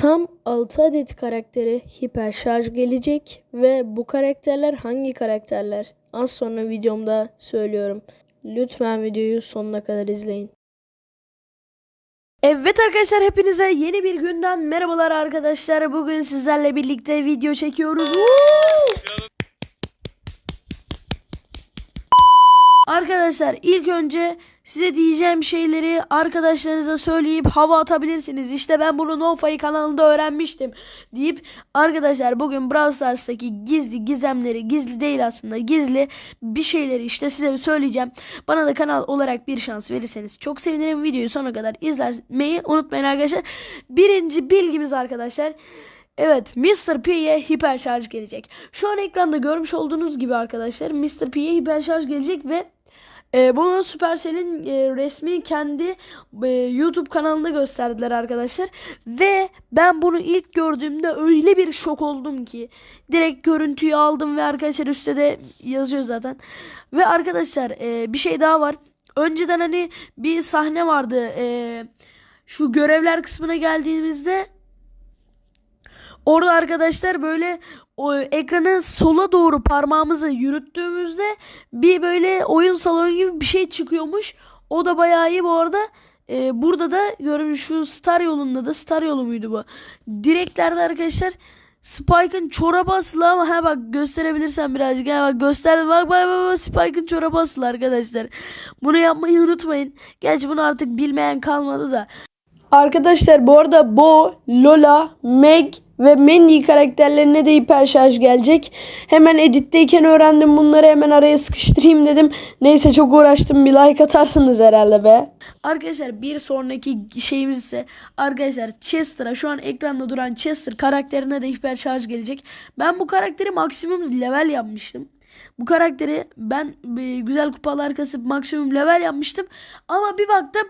Tam 6 adet karaktere hiper gelecek ve bu karakterler hangi karakterler? Az sonra videomda söylüyorum. Lütfen videoyu sonuna kadar izleyin. Evet arkadaşlar hepinize yeni bir günden merhabalar arkadaşlar. Bugün sizlerle birlikte video çekiyoruz. Woo! Arkadaşlar ilk önce size diyeceğim şeyleri arkadaşlarınıza söyleyip hava atabilirsiniz. İşte ben bunu NoFi kanalında öğrenmiştim deyip arkadaşlar bugün Brawl Stars'taki gizli gizemleri gizli değil aslında gizli bir şeyleri işte size söyleyeceğim. Bana da kanal olarak bir şans verirseniz çok sevinirim. Videoyu sonuna kadar izlemeyi unutmayın arkadaşlar. Birinci bilgimiz arkadaşlar. Evet Mr. P'ye hiper şarj gelecek. Şu an ekranda görmüş olduğunuz gibi arkadaşlar Mr. P'ye hiper şarj gelecek ve e, bunu Supercell'in e, resmi kendi e, YouTube kanalında gösterdiler arkadaşlar. Ve ben bunu ilk gördüğümde öyle bir şok oldum ki. Direkt görüntüyü aldım ve arkadaşlar üstte de yazıyor zaten. Ve arkadaşlar e, bir şey daha var. Önceden hani bir sahne vardı. E, şu görevler kısmına geldiğimizde Orada arkadaşlar böyle o ekranın sola doğru parmağımızı yürüttüğümüzde bir böyle oyun salonu gibi bir şey çıkıyormuş. O da bayağı iyi bu arada. Ee, burada da görmüş şu Star yolunda da Star yolu muydu bu? Direklerde arkadaşlar Spike'ın çorabı asılı ama ha bak gösterebilirsen birazcık. Ha bak gösterdim bak bak bak, bak Spike'ın çorabı asılı arkadaşlar. Bunu yapmayı unutmayın. Gerçi bunu artık bilmeyen kalmadı da. Arkadaşlar bu arada Bo, Lola, Meg ve Mandy karakterlerine de hiper şarj gelecek. Hemen editteyken öğrendim bunları hemen araya sıkıştırayım dedim. Neyse çok uğraştım bir like atarsınız herhalde be. Arkadaşlar bir sonraki şeyimiz ise arkadaşlar Chester'a şu an ekranda duran Chester karakterine de hiper şarj gelecek. Ben bu karakteri maksimum level yapmıştım. Bu karakteri ben e, güzel kupalar kasıp maksimum level yapmıştım. Ama bir baktım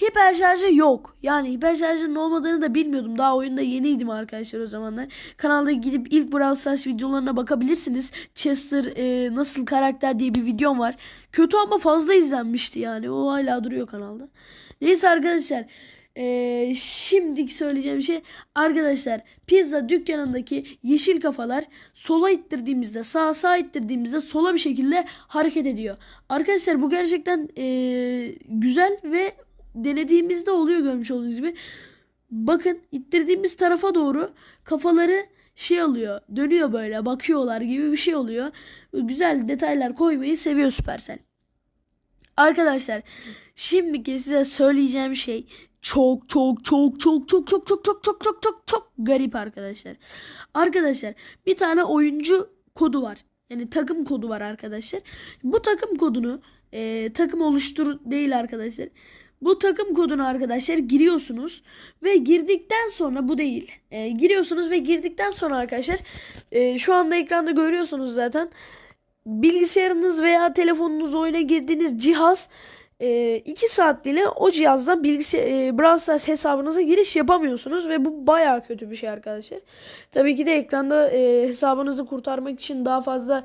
hiper şarjı yok. Yani hiper şarjının olmadığını da bilmiyordum. Daha oyunda yeniydim arkadaşlar o zamanlar. Kanalda gidip ilk Brawl Stars videolarına bakabilirsiniz. Chester e, nasıl karakter diye bir videom var. Kötü ama fazla izlenmişti yani. O hala duruyor kanalda. Neyse arkadaşlar. Ee, şimdi söyleyeceğim şey arkadaşlar pizza dükkanındaki yeşil kafalar sola ittirdiğimizde sağa sağa ittirdiğimizde sola bir şekilde hareket ediyor. Arkadaşlar bu gerçekten ee, güzel ve denediğimizde oluyor görmüş olduğunuz gibi. Bakın ittirdiğimiz tarafa doğru kafaları şey alıyor dönüyor böyle bakıyorlar gibi bir şey oluyor. Güzel detaylar koymayı seviyor Supercell. Arkadaşlar şimdiki size söyleyeceğim şey çok çok çok çok çok çok çok çok çok çok çok çok garip arkadaşlar. Arkadaşlar bir tane oyuncu kodu var. Yani takım kodu var arkadaşlar. Bu takım kodunu e, takım oluştur değil arkadaşlar. Bu takım kodunu arkadaşlar giriyorsunuz ve girdikten sonra bu değil. E, giriyorsunuz ve girdikten sonra arkadaşlar e, şu anda ekranda görüyorsunuz zaten. Bilgisayarınız veya telefonunuz oyuna girdiğiniz cihaz 2 saatliğine o cihazdan bilgisayar e, Brawl hesabınıza giriş yapamıyorsunuz ve bu baya kötü bir şey arkadaşlar. Tabii ki de ekranda e, hesabınızı kurtarmak için daha fazla e,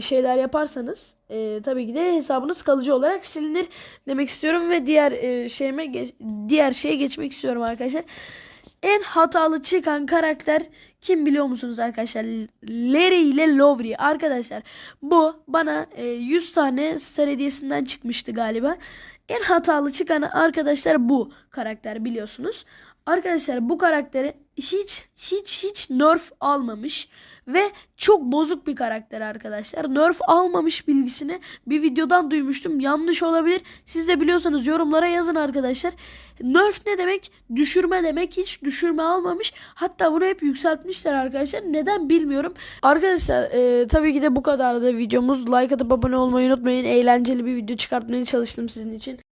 şeyler yaparsanız e, tabii ki de hesabınız kalıcı olarak silinir demek istiyorum ve diğer e, şeyime geç, diğer şeye geçmek istiyorum arkadaşlar. En hatalı çıkan karakter kim biliyor musunuz arkadaşlar? Larry ile Lowry. Arkadaşlar bu bana e, 100 tane star hediyesinden çıkmıştı galiba. En hatalı çıkanı arkadaşlar bu karakter biliyorsunuz. Arkadaşlar bu karakteri hiç hiç hiç nerf almamış ve çok bozuk bir karakter arkadaşlar. Nerf almamış bilgisini bir videodan duymuştum. Yanlış olabilir. Siz de biliyorsanız yorumlara yazın arkadaşlar. Nerf ne demek? Düşürme demek. Hiç düşürme almamış. Hatta bunu hep yükseltmişler arkadaşlar. Neden bilmiyorum. Arkadaşlar e, tabii ki de bu kadar da videomuz. Like atıp abone olmayı unutmayın. Eğlenceli bir video çıkartmaya çalıştım sizin için.